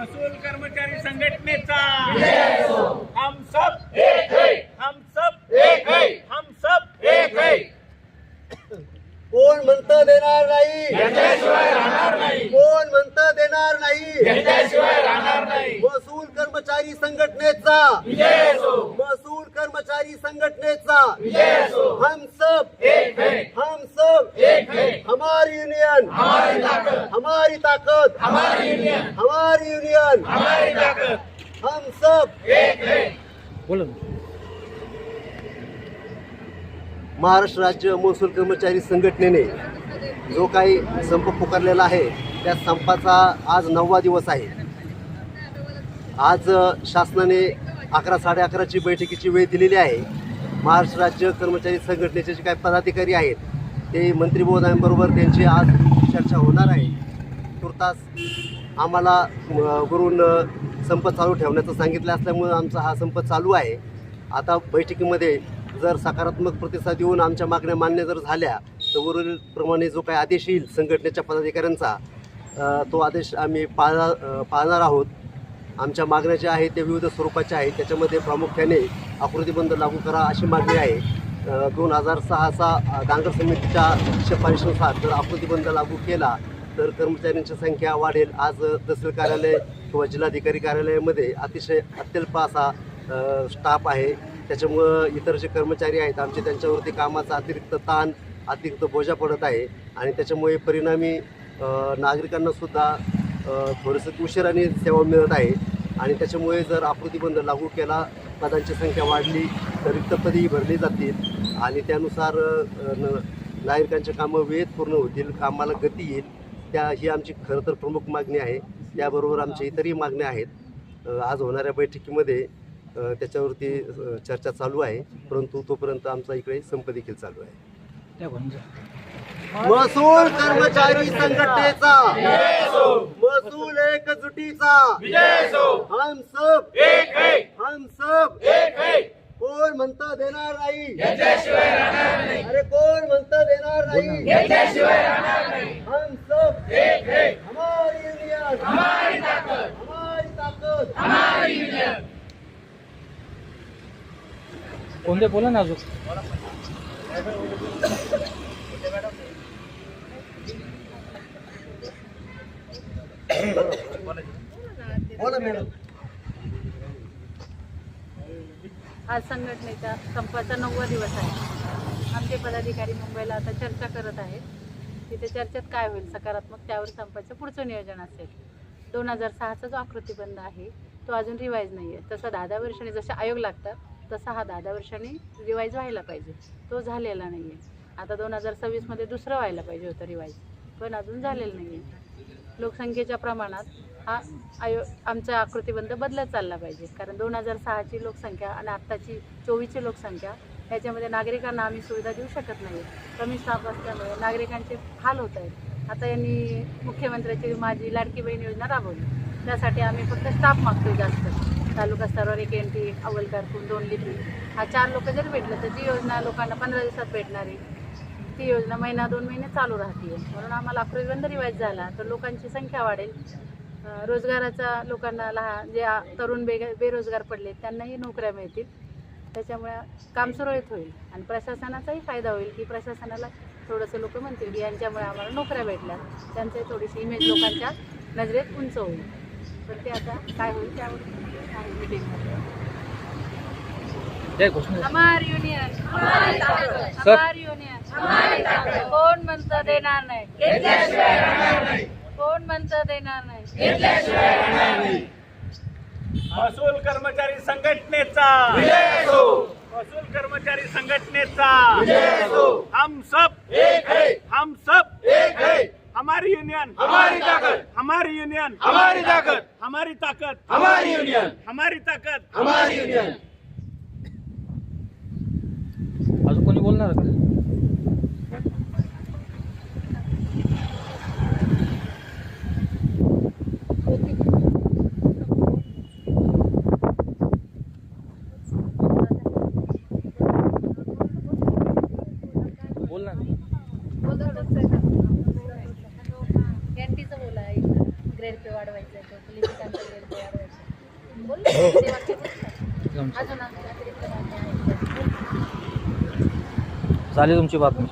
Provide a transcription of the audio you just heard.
महसूल कर्मचारी संघटनेचा. हम सब हम सब हम सब कोण म्हणतं देणार नाही? कोण म्हणतं देणार नाही? महसूल कर्मचारी संघटनेचा. महसूल कर्मचारी संघटनेचा. हम सब. हम सब. हमारी यूनियन हमारी ताकत हमारी यूनियन हम सब महाराष्ट्र राज्य महसूल कर्मचारी संघटनेने जो काही संप पुकारलेला आहे त्या संपाचा आज नववा दिवस आहे. आज शासनाने अकरा साडे अकराची बैठकीची वेळ दिलेली आहे. महाराष्ट्र राज्य कर्मचारी संघटनेचे जे काही पदाधिकारी आहेत ते मंत्री महोदयांबरोबर त्यांची आज चर्चा होणार आहे. तास आम्हाला गुरुनं संप चालू ठेवण्याचं सांगितलं असल्यामुळं आमचा हा संप चालू आहे. आता बैठकीमध्ये जर सकारात्मक प्रतिसाद येऊन आमच्या मागण्या मान्य जर झाल्या तर वरीलप्रमाणे जो काही आदेश येईल संघटनेच्या पदाधिकाऱ्यांचा तो आदेश आम्ही पाळणार पाळणार आहोत. आमच्या मागण्या ज्या आहेत त्या विविध स्वरूपाच्या आहेत. त्याच्यामध्ये प्रामुख्याने आकृतीबंध लागू करा अशी मागणी आहे. दोन हजार सहाचा डांगर समितीच्या शिफारशीनुसार जर आकृतीबंध लागू केला तर कर्मचाऱ्यांची संख्या वाढेल. आज तहसील कार्यालय किंवा जिल्हाधिकारी कार्यालयामध्ये अतिशय अत्यल्प असा स्टाफ आहे. त्याच्यामुळं इतर जे कर्मचारी आहेत आमचे त्यांच्यावरती कामाचा अतिरिक्त ताण अतिरिक्त बोजा पडत आहे. आणि त्याच्यामुळे परिणामी नागरिकांनासुद्धा थोडंसं उशिराने सेवा मिळत आहे. आणि त्याच्यामुळे जर आकृतीबंध लागू केला पदांची संख्या वाढली तर रिक्त पदेही भरली जातील. आणि त्यानुसार नागरिकांचे न कामं वेळेत पूर्ण होतील कामाला गती येईल. त्या ही आमची खरं तर प्रमुख मागणी आहे. त्याबरोबर आमच्या इतरही मागण्या आहेत. आज होणाऱ्या बैठकीमध्ये त्याच्यावरती चर्चा चालू आहे. परंतु तोपर्यंत आमचा इकडे संप देखील चालू आहे. महसूल कर्मचारी संघटनेचा. महसूल एकजुटीचा. हम सब हम सब कोण म्हणतं देणार नाही? अरे कोण म्हणतं देणार नाही? हमारी यूनियन हमारी ताकद कोणते बोला ना अजून? बोला मॅडम. आज संघटनेच्या संपाचा नववा दिवस आहे. आमचे पदाधिकारी मुंबईला आता चर्चा करत आहेत. तिथे चर्चेत काय होईल? सकारात्मक त्यावर संपाचं पुढचं नियोजन असेल. दोन हजार सहाचा जो आकृतीबंध आहे तो अजून रिवाईज नाही आहे तसं दहा दहा वर्षांनी जसे आयोग लागतात तसा हा दहा दहा वर्षांनी रिवाईज व्हायला पाहिजे. तो झालेला नाही आहे आता दोन हजार सव्वीसमध्ये दुसरं व्हायला पाहिजे होतं रिवाईज पण अजून झालेलं नाही आहे लोकसंख्येच्या प्रमाणात हा आयो आमचा आकृतीबंध बदलत चालला पाहिजे. कारण दोन हजार सहाची लोकसंख्या आणि आत्ताची चोवीसची लोकसंख्या ह्याच्यामध्ये नागरिकांना आम्ही सुविधा देऊ शकत नाही. कमी स्टाफ असल्यामुळे नागरिकांचे हाल होत आहेत. आता यांनी मुख्यमंत्र्याची माझी लाडकी बहीण योजना राबवली. त्यासाठी आम्ही फक्त स्टाफ मागतो जास्त. तालुका स्तरावर एक एन टी अव्वलकारकून दोन लिपी. हा चार लोक जरी भेटलं तर जी योजना लोकांना पंधरा दिवसात भेटणारी ती योजना महिना दोन महिने चालू राहते म्हणून आम्हाला आकृतीबंध रिवाज झाला तर लोकांची संख्या वाढेल. रोजगाराचा लोकांना लहान जे तरुण बेग बेरोजगार पडले त्यांनाही नोकऱ्या मिळतील. त्याच्यामुळे काम सुरळीत होईल. आणि प्रशासनाचाही फायदा होईल की प्रशासनाला थोडंसं लोक म्हणतील की यांच्यामुळे आम्हाला नोकऱ्या भेटल्या. त्यांची थोडीशी इमेज लोकांच्या नजरेत उंच होईल. पण ते आता काय होईल त्यावर हमारी युनियन हमारी युनियन कोण म्हणतं देणार नाही? कोण म्हणतं देणार नाही. महसूल कर्मचारी संघटनेचा. महसूल कर्मचारी संघटनेचा. हम सब. हम सब. हमारी यूनियन हमारी ताकत हमारी यूनियन हमारी ताकत. हमारी ताकत. हमारी यूनियन हमारी ताकत हमारी यूनियन अजून कोणी बोलणार का बोल ना एनटीचं बोला ग्रेड पे वाढवायचं आहे तो लिपिकांचा grade झाली तुमची बातमी.